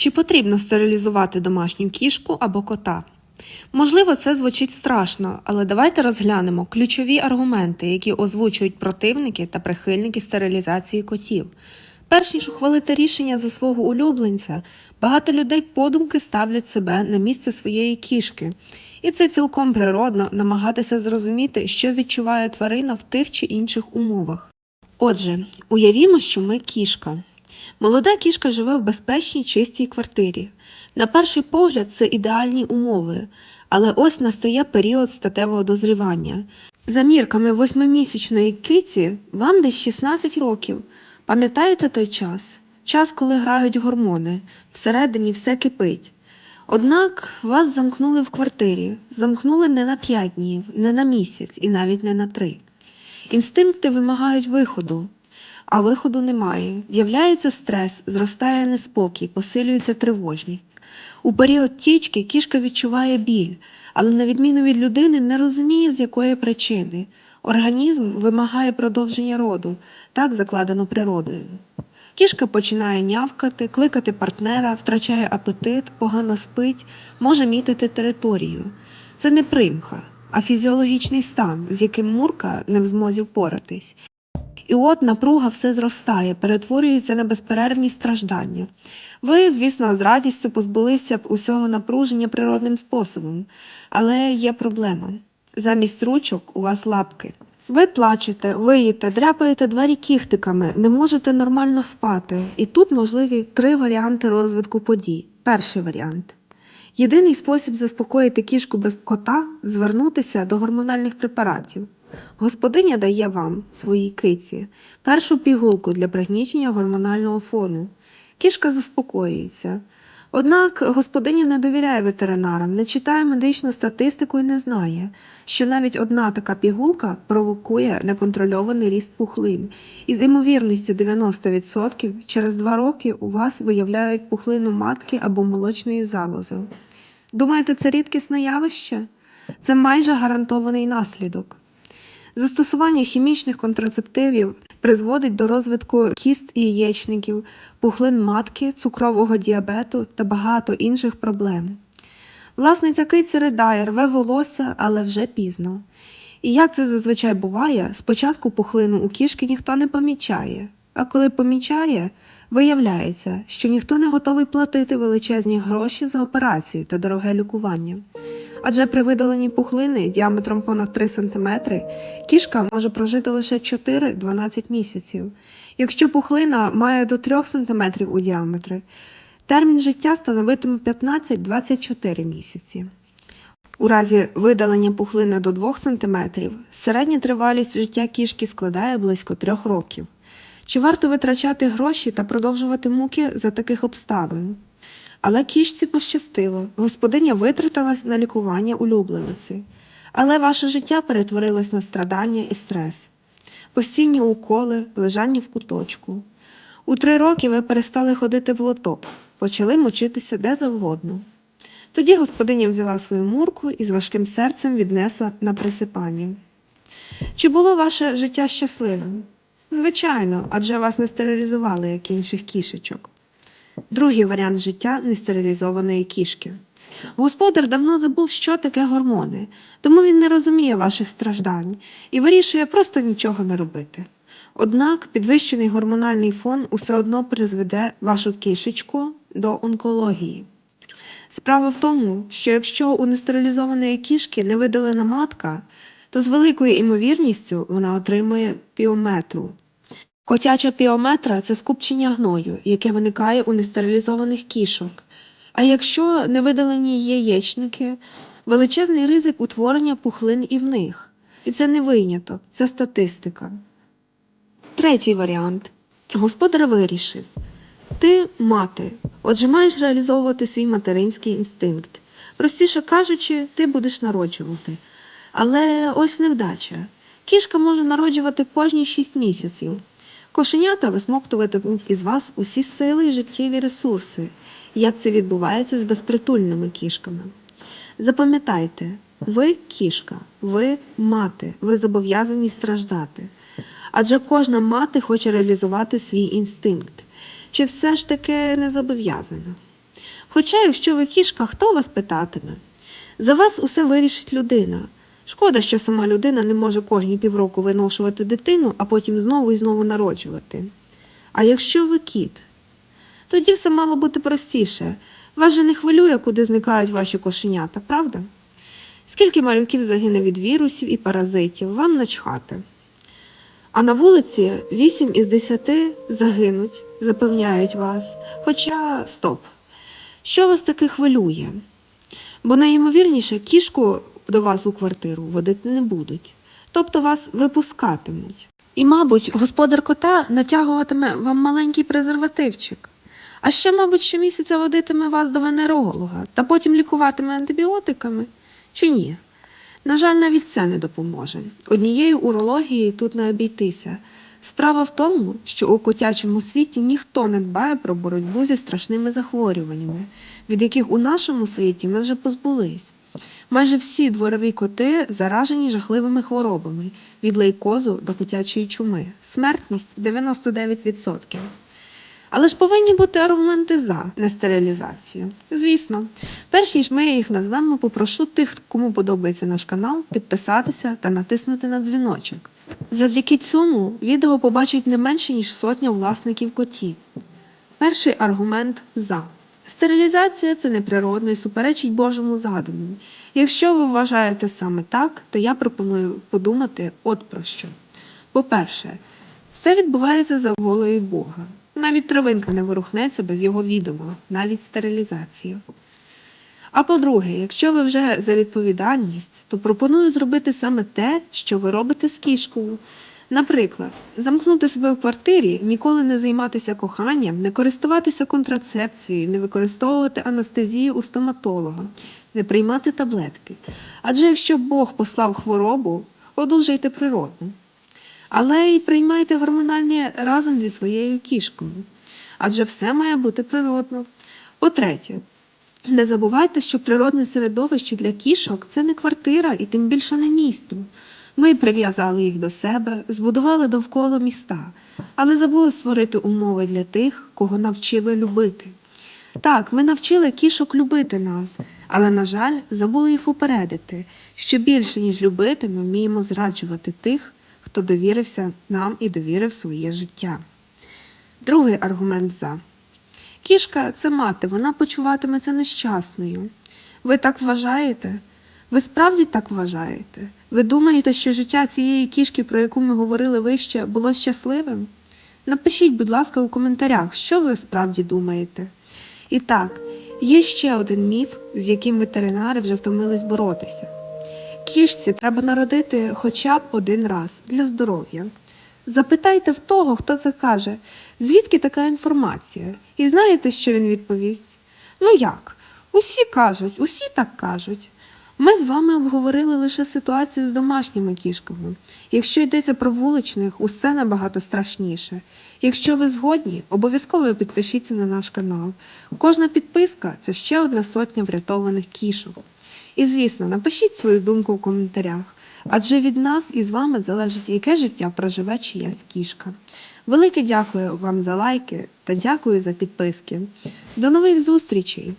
Чи потрібно стерилізувати домашню кішку або кота? Можливо, це звучить страшно, але давайте розглянемо ключові аргументи, які озвучують противники та прихильники стерилізації котів. Перш ніж ухвалити рішення за свого улюбленця, багато людей подумки ставлять себе на місце своєї кішки. І це цілком природно намагатися зрозуміти, що відчуває тварина в тих чи інших умовах. Отже, уявімо, що ми кішка. Молода кішка живе в безпечній чистій квартирі. На перший погляд, це ідеальні умови, але ось настає період статевого дозрівання. За мірками восьмимісячної киці вам десь 16 років. Пам'ятаєте той час? Час, коли грають гормони, всередині все кипить. Однак вас замкнули в квартирі, замкнули не на 5 днів, не на місяць і навіть не на 3. Інстинкти вимагають виходу, а виходу немає. З'являється стрес, зростає неспокій, посилюється тривожність. У період тічки кішка відчуває біль, але на відміну від людини не розуміє, з якої причини. Організм вимагає продовження роду, так закладено природою. Кішка починає нявкати, кликати партнера, втрачає апетит, погано спить, може мітити територію. Це не примха, а фізіологічний стан, з яким мурка не в змозі впоратись. І от напруга все зростає, перетворюється на безперервні страждання. Ви, звісно, з радістю позбулися б усього напруження природним способом, але є проблема. Замість ручок у вас лапки. Ви плачете, виїте, дряпаєте двері кіхтиками, не можете нормально спати. І тут можливі три варіанти розвитку подій. Перший варіант. Єдиний спосіб заспокоїти кішку без кота звернутися до гормональних препаратів. Господиня дає вам, своїй киці, першу пігулку для пригнічення гормонального фону. Кішка заспокоюється. Однак господиня не довіряє ветеринарам, не читає медичну статистику і не знає, що навіть одна така пігулка провокує неконтрольований ріст пухлин, і з ймовірністю 90% через два роки у вас виявляють пухлину матки або молочної залози. Думаєте, це рідкісне явище? Це майже гарантований наслідок. Застосування хімічних контрацептивів призводить до розвитку кіст і яєчників, пухлин матки, цукрового діабету та багато інших проблем. Власниця киці ридає, рве волосся, але вже пізно. І як це зазвичай буває, спочатку пухлину у кішки ніхто не помічає, а коли помічає, виявляється, що ніхто не готовий платити величезні гроші за операцію та дороге лікування. Адже при видаленні пухлини діаметром понад 3 см кішка може прожити лише 4-12 місяців. Якщо пухлина має до 3 см у діаметрі, термін життя становитиме 15-24 місяці. У разі видалення пухлини до 2 см середня тривалість життя кішки складає близько 3 років. Чи варто витрачати гроші та продовжувати муки за таких обставин? Але кішці пощастило, господиня витратилась на лікування улюблениці. Але ваше життя перетворилось на страдання і стрес, постійні уколи, лежання в куточку. У три роки ви перестали ходити в лоток, почали мочитися де завгодно. Тоді господиня взяла свою мурку і з важким серцем віднесла на присипання. Чи було ваше життя щасливим? Звичайно, адже вас не стерилізували, як інших кішечок. Другий варіант життя нестерилізованої кішки. Господар давно забув, що таке гормони, тому він не розуміє ваших страждань і вирішує просто нічого не робити. Однак підвищений гормональний фон усе одно призведе вашу кішечку до онкології. Справа в тому, що якщо у нестерилізованої кішки не видалена матка, то з великою імовірністю вона отримує піометру. Котяча піометра це скупчення гною, яке виникає у нестерилізованих кішок. А якщо не видалені яєчники, величезний ризик утворення пухлин і в них. І це не виняток, це статистика. Третій варіант. Господар вирішив. Ти мати, отже, маєш реалізовувати свій материнський інстинкт. Простіше кажучи, ти будеш народжувати. Але ось невдача. Кішка може народжувати кожні 6 місяців. Кошенята висмоктуватимуть із вас усі сили і життєві ресурси, як це відбувається з безпритульними кішками. Запам'ятайте, ви кішка, ви мати, ви зобов'язані страждати. Адже кожна мати хоче реалізувати свій інстинкт. Чи все ж таки не зобов'язана? Хоча, якщо ви кішка, хто вас питатиме? За вас усе вирішить людина. Шкода, що сама людина не може кожні півроку виношувати дитину, а потім знову і знову народжувати. А якщо ви кіт, тоді все мало бути простіше. Вас же не хвилює, куди зникають ваші кошенята, правда? Скільки малюків загине від вірусів і паразитів, вам начхати. А на вулиці 8 із 10 загинуть, запевняють вас. Хоча стоп. Що вас таки хвилює? Бо найімовірніше кішку до вас у квартиру водити не будуть, тобто вас випускатимуть. І, мабуть, господар кота натягуватиме вам маленький презервативчик. А ще, мабуть, щомісяця водитиме вас до венеролога та потім лікуватиме антибіотиками. Чи ні? На жаль, навіть це не допоможе. Однією урологією тут не обійтися. Справа в тому, що у котячому світі ніхто не дбає про боротьбу зі страшними захворюваннями, від яких у нашому світі ми вже позбулись. Майже всі дворові коти заражені жахливими хворобами від лейкозу до котячої чуми. Смертність 99%. Але ж повинні бути аргументи за нестерилізацію. Звісно, перш ніж ми їх назвемо, попрошу тих, кому подобається наш канал, підписатися та натиснути на дзвіночок. Завдяки цьому відео побачить не менше ніж сотня власників котів. Перший аргумент за. Стерилізація це неприродно і суперечить Божому задуму. Якщо ви вважаєте саме так, то я пропоную подумати от про що. По-перше, все відбувається за волею Бога. Навіть травинка не ворухнеться без його відома, навіть стерилізація. А по-друге, якщо ви вже за відповідальність, то пропоную зробити саме те, що ви робите з кішкою. Наприклад, замкнути себе в квартирі, ніколи не займатися коханням, не користуватися контрацепцією, не використовувати анестезію у стоматолога, не приймати таблетки. Адже якщо Бог послав хворобу, одужайте природно. Але й приймайте гормональні разом зі своєю кішкою. Адже все має бути природно. По-третє, не забувайте, що природне середовище для кішок це не квартира і тим більше не місто. Ми прив'язали їх до себе, збудували довкола міста, але забули створити умови для тих, кого навчили любити. Так, ми навчили кішок любити нас, але, на жаль, забули їх попередити, що більше, ніж любити, ми вміємо зраджувати тих, хто довірився нам і довірив своє життя. Другий аргумент за. Кішка це мати, вона почуватиметься нещасною. Ви так вважаєте? Ви справді так вважаєте? Ви думаєте, що життя цієї кішки, про яку ми говорили вище, було щасливим? Напишіть, будь ласка, у коментарях, що ви справді думаєте. І так, є ще один міф, з яким ветеринари вже втомились боротися. Кішці треба народити хоча б один раз для здоров'я. Запитайте в того, хто це каже, звідки така інформація? І знаєте, що він відповість? Ну як? Усі кажуть, усі так кажуть. Ми з вами обговорили лише ситуацію з домашніми кішками. Якщо йдеться про вуличних, усе набагато страшніше. Якщо ви згодні, обов'язково підпишіться на наш канал. Кожна підписка це ще одна сотня врятованих кішок. І звісно, напишіть свою думку в коментарях, адже від нас і з вами залежить, яке життя проживе чиясь кішка. Велике дякую вам за лайки та дякую за підписки. До нових зустрічей!